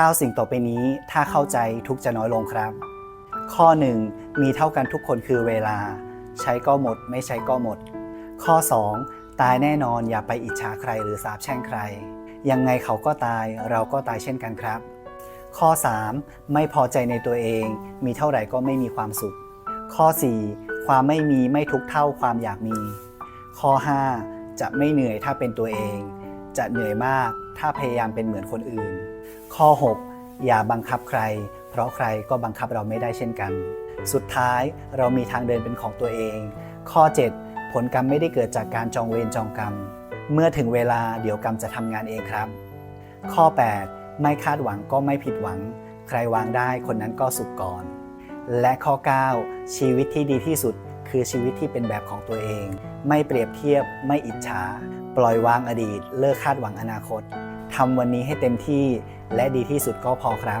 9 สิ่งต่อไปนี้ถ้าเข้าใจทุกจะน้อยลงครับ ข้อ 1 มีเท่ากันทุกคนคือเวลา ใช้ก็หมด ไม่ใช้ก็หมด ข้อ 2 ตายแน่นอนอย่าไปอิจฉาใครหรือสาปแช่งใคร ยังไงเขาก็ตายเราก็ตายเช่นกันครับ ข้อ 3 ไม่พอใจในตัวเอง มีเท่าไหร่ก็ไม่มีความสุข ข้อ 4 ความไม่มีไม่ทุกเท่าความอยากมี ข้อ 5 จะไม่เหนื่อยถ้าเป็นตัวเอง จะเหนื่อยมาก ถ้าพยายามเป็นเหมือนคนอื่น ข้อ 6 อย่าบังคับใคร เพราะใครก็บังคับเราไม่ได้เช่นกัน สุดท้ายเรามีทางเดินเป็นของตัวเอง ข้อ 7 ผลกรรมไม่ได้เกิดจากการจองเวรจองกรรม เมื่อถึงเวลาเดี๋ยวกรรมจะทำงานเองครับ ข้อ 8 ไม่คาดหวังก็ไม่ผิดหวัง ใครวางได้คนนั้นก็สุขก่อน และข้อ 9 ชีวิตที่ดีที่สุดคือชีวิตที่เป็นแบบของตัวเอง ไม่เปรียบเทียบ ไม่อิจฉา ปล่อยวางอดีต เลิกคาดหวังอนาคตทำวันนี้ให้เต็มที่และดีที่สุดก็พอครับ